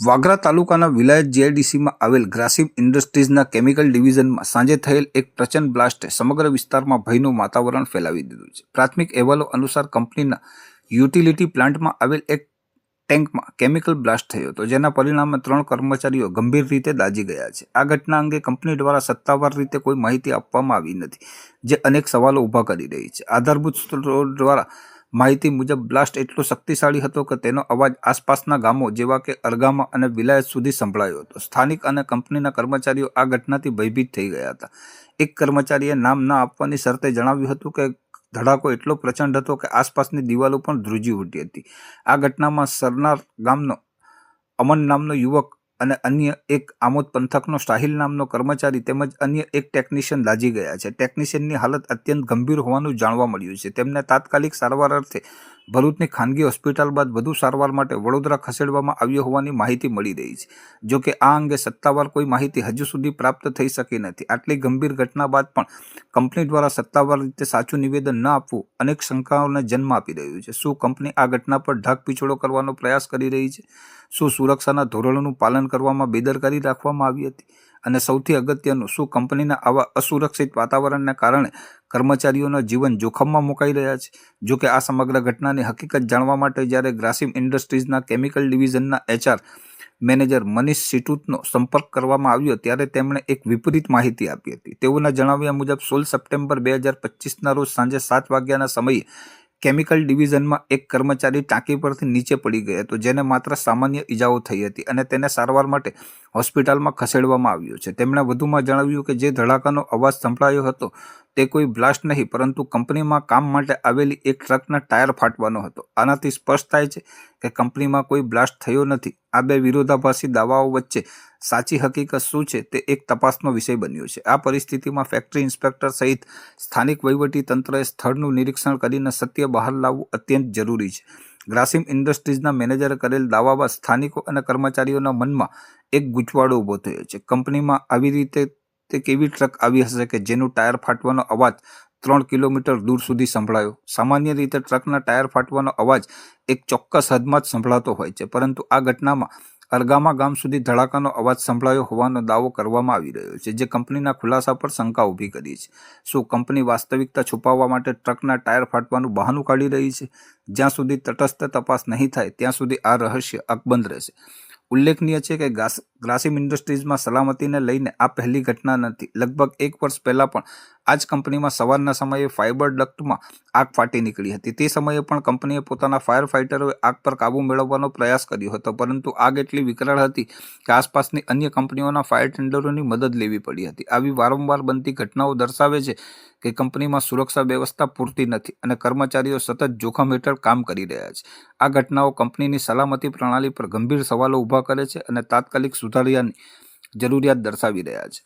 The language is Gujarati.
વાગરા તાલુકાના વિલાયત જીઆઈડીસીમાં આવેલ ગ્રાસિમ ઇન્ડસ્ટ્રીઝના કેમિકલ ડિવિઝનમાં સાંજે થયેલ એક પ્રચંડ બ્લાસ્ટે સમગ્ર વિસ્તારમાં ભયનું વાતાવરણ ફેલાવી દીધું છે. પ્રાથમિક અહેવાલો અનુસાર કંપનીના યુટિલિટી પ્લાન્ટમાં આવેલ એક ટેન્કમાં કેમિકલ બ્લાસ્ટ થયો હતો, જેના પરિણામે ત્રણ કર્મચારીઓ ગંભીર રીતે દાઝી ગયા છે. આ ઘટના અંગે કંપની દ્વારા સત્તાવાર રીતે કોઈ માહિતી આપવામાં આવી નથી, જે અનેક સવાલો ઊભા કરી રહી છે. આધારભૂત સ્ત્રોતો દ્વારા માહિતી મુજબ બ્લાસ્ટ એટલો શક્તિશાળી હતો કે તેનો અવાજ આસપાસના ગામો જેવા કે અરગામા અને વિલાયત સુધી સંભળાયો હતો. સ્થાનિક અને કંપનીના કર્મચારીઓ આ ઘટનાથી ભયભીત થઈ ગયા હતા. એક કર્મચારીએ નામ ના આપવાની શરતે જણાવ્યું હતું કે ધડાકો એટલો પ્રચંડ હતો કે આસપાસની દિવાલો પણ ધ્રુજી ઉઠી હતી. આ ઘટનામાં સરનાર ગામનો, અમન નામનો યુવક અને અન્ય એક આમોદ પંથકનો સાહિલ નામનો કર્મચારી તેમજ અન્ય એક ટેકનિશિયન લાજી ગયા છે. ટેકનિશિયનની હાલત અત્યંત ગંભીર હોવાનું જાણવા મળ્યું છે. તેમને તાત્કાલિક સારવાર અર્થે ભરૂચની ખાનગી હોસ્પિટલ બાદ વધુ સારવાર માટે વડોદરા ખસેડવામાં આવ્યો હોવાની માહિતી મળી રહી છે. જો કે આ અંગે સત્તાવાર કોઈ માહિતી હજુ સુધી પ્રાપ્ત થઈ શકી નથી. આટલી ગંભીર ઘટના બાદ પણ કંપની દ્વારા સત્તાવાર રીતે સાચું નિવેદન ન આપવું અનેક શંકાઓને જન્મ આપી રહ્યું છે. શું કંપની આ ઘટના પર ઢાક પીછોડો કરવાનો પ્રયાસ કરી રહી છે? શું સુરક્ષાના ધોરણોનું પાલન કરવામાં બેદરકારી રાખવામાં આવી હતી? અને સૌથી અગત્યનું, શું કંપનીના આવા અસુરક્ષિત વાતાવરણને કારણે કર્મચારીઓના જીવન જોખમમાં મુકાઈ રહ્યા છે? જો કે આ સમગ્ર ઘટનાની હકીકત જાણવા માટે જ્યારે ગ્રાસિમ ઇન્ડસ્ટ્રીઝના કેમિકલ ડિવિઝનના એચઆર મેનેજર મનીષ સિટુતનો સંપર્ક કરવામાં આવ્યો, ત્યારે તેમણે એક વિપરીત માહિતી આપી હતી. તેઓના જણાવ્યા મુજબ, સોળ સપ્ટેમ્બર બે હજાર પચીસના રોજ સાંજે સાત વાગ્યાના સમયે કેમિકલ ડિવિઝનમાં એક કર્મચારી ટાંકી પરથી નીચે પડી ગયો હતો, જેને માત્ર સામાન્ય ઈજાઓ થઈ હતી અને તેને સારવાર માટે હોસ્પિટલમાં ખસેડવામાં આવ્યો છે. તેમણે વધુમાં જણાવ્યું કે જે ધડાકાનો અવાજ સંભળાયો હતો તે કોઈ બ્લાસ્ટ નહીં, પરંતુ કંપનીમાં કામ માટે આવેલી એક ટ્રકના ટાયર ફાટવાનો હતો. આનાથી સ્પષ્ટ થાય છે કે કંપનીમાં કોઈ બ્લાસ્ટ થયો નથી. આ બે વિરોધાભાસી દાવાઓ વચ્ચે સાચી હકીકત શું છે તે એક તપાસનો વિષય બન્યો છે. આ પરિસ્થિતિમાં ફેક્ટરી ઇન્સ્પેક્ટર સહિત સ્થાનિક વહીવટી તંત્રએ સ્થળનું નિરીક્ષણ કરીને સત્ય બહાર લાવવું અત્યંત જરૂરી છે. ગ્રાસિમ ઇન્ડસ્ટ્રીઝના મેનેજરે કરેલ દાવા બાદ સ્થાનિકો અને કર્મચારીઓના મનમાં એક ગૂંચવાડો ઊભો થયો છે. કંપનીમાં આવી રીતે તે કેવી ટ્રક આવી હશે કે જેનું ટાયર ફાટવાનો અવાજ ત્રણ કિલોમીટર દૂર સુધી સંભળાયો? સામાન્ય રીતે ટ્રકના ટાયર ફાટવાનો અવાજ એક ચોક્કસ હદમાં જ સંભળાતો હોય છે, પરંતુ આ ઘટનામાં અરગામા ગામ સુધી ધડાકાનો અવાજ સંભળાયો હોવાનો દાવો કરવામાં આવી રહ્યો છે, જે કંપનીના ખુલાસા પર શંકા ઊભી કરી છે. શું કંપની વાસ્તવિકતા છુપાવવા માટે ટ્રકના ટાયર ફાટવાનું બહાનું કાઢી રહી છે? જ્યાં સુધી તટસ્થ તપાસ નહીં થાય, ત્યાં સુધી આ રહસ્ય અકબંધ રહેશે. ઉલ્લેખનીય છે કે ગ્રાસિમ ઇન્ડસ્ટ્રીઝમાં સલામતીને લઈને આ પહેલી ઘટના નથી. લગભગ એક વર્ષ પહેલાં પણ આ જ કંપનીમાં સવારના સમયે ફાઇબર ડક્ટમાં આગ ફાટી નીકળી હતી. તે સમયે પણ કંપનીએ પોતાના ફાયર ફાઇટરોએ આગ પર કાબૂ મેળવવાનો પ્રયાસ કર્યો હતો, પરંતુ આગ એટલી વિકરાળ હતી કે આસપાસની અન્ય કંપનીઓના ફાયર ટેન્ડરોની મદદ લેવી પડી હતી. આવી વારંવાર બનતી ઘટનાઓ દર્શાવે છે કે કંપનીમાં સુરક્ષા વ્યવસ્થા પૂરતી નથી અને કર્મચારીઓ સતત જોખમ હેઠળ કામ કરી રહ્યા છે. આ ઘટનાઓ કંપનીની સલામતી પ્રણાલી પર ગંભીર સવાલો ઊભા કરે છે અને તાત્કાલિક સુધાર્યાની જરૂરિયાત દર્શાવી રહ્યા છે